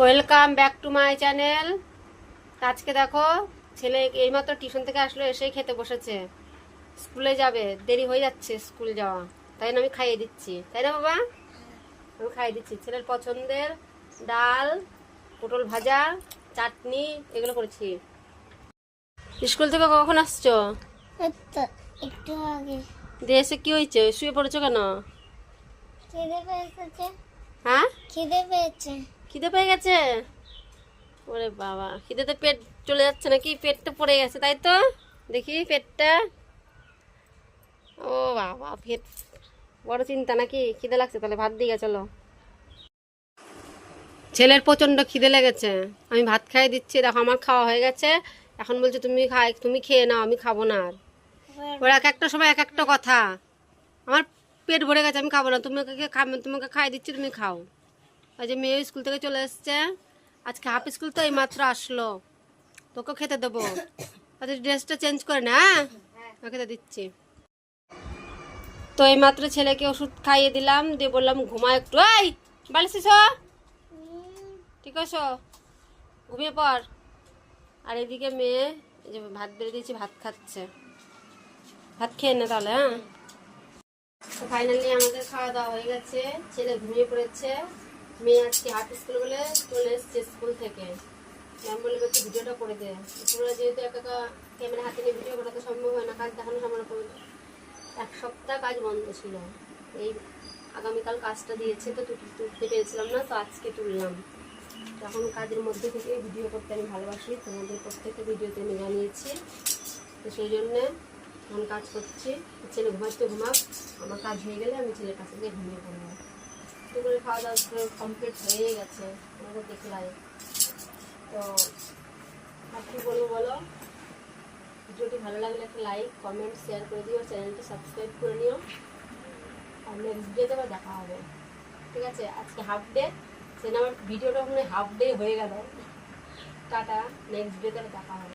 Welcome back to my channel আজকে দেখো ছেলে এইমাত্র টিউশন থেকে আসলো এসেই খেতে বসেছে। স্কুলে যাবে দেরি হয়ে যাচ্ছে স্কুল যাওয়া। তাই না আমি খাইয়ে দিচ্ছি। তাই না বাবা? আমি খাইয়ে দিচ্ছি। ছেলের পছন্দের ডাল পটল ভাজা চাটনি এগুলো করেছি। স্কুল থেকে কখন আসছো? একটু আগে। দিয়ে এসে কি হয়েছে? শুয়ে পড়েছো কেন? খিদে পেয়েছে। হ্যাঁ? খিদে পেয়েছে। খিদে পেয়ে গেছে? ওরে বাবা, খিদেতে পেট চলে যাচ্ছে নাকি? পেটটা পড়ে গেছে, তাই তো? দেখি পেটটা। ও বাবা, পেট বড় চিন্তা নাকি? খিদে লাগছে, তাহলে ভাত দিয়ে চলো। ছেলের প্রচণ্ড খিদে লেগেছে। আমি ভাত খাইয়ে দিচ্ছি, দেখো আমার খাওয়া হয়ে গেছে। এখন বলছে, তুমি খাই, তুমি খেয়ে নাও, আমি খাব না আর। ওর এক একটা সময় এক একটা কথা। আমার পেট ভরে গেছে, আমি খাব না। তুমি তোমাকে খাই দিচ্ছি, তুমি খাও। ওই যে মেয়ে স্কুল থেকে চলে এসছে। আজকে হাফ স্কুল তো এই মাত্র আসলো। তোকে খেতে দেবো। ড্রেসটা চেঞ্জ করে না হ্যাঁ? ওকে তো দিচ্ছি। তো এই মাত্র ছেলেকে ওষুধ খাইয়ে দিলাম, দিয়ে বললাম ঘুমা একটু। এই, বালিশ ঠিক আছে? ঘুমিয়ে পর আর এদিকে মেয়ে যে ভাত বেড়ে দিয়েছি, ভাত খাচ্ছে। ভাত খেয়ে নে তাহলে হ্যাঁ? ফাইনালি আমাদের খাওয়া দাওয়া হয়ে গেছে। ছেলে ঘুমিয়ে পড়েছে। মেয়ে আজকে হাফ স্কুল বলে চলে এসছে স্কুল থেকে। ম্যাম বলে একটু ভিডিওটা করে দে। পুরো যেহেতু একা ক্যামেরা হাতে নিয়ে ভিডিও করা তো সম্ভব হয় না, কাজ দেখানো সম্ভব না এক সপ্তাহ কাজ বন্ধ ছিল। এই আগামীকাল কাজটা দিয়েছে তো তুলতে পেরেছিলাম না, তো আজকে তুললাম। এখন কাজের মধ্যে থেকে ভিডিও করতে আমি ভালোবাসি, তোমাদের প্রত্যেকটা ভিডিওতে আমি জানিয়েছি। তো সেই জন্যে এখন কাজ করছি। ছেলে ঘুমাচ্ছে, ঘুমাক। আমার কাজ হয়ে গেলে আমি ছেলের কাছে গিয়ে ঘুমিয়ে পড়ব। করে খাওয়া দাওয়া কমপ্লিট হয়ে গেছে আমাদের দেখলাই তো আর কি বলব বলো? ভিডিওটি ভালো লাগলে একটা লাইক কমেন্ট শেয়ার করে দিও চ্যানেলটি সাবস্ক্রাইব করে নিও। আর নেক্সট ডেতে আবার দেখা হবে। ঠিক আছে? আজকে হাফ ডে সেটা আমার ভিডিওটা ওখানে হাফ ডে হয়ে গেল। টাটা। নেক্সট ডেতে আবার দেখা হবে।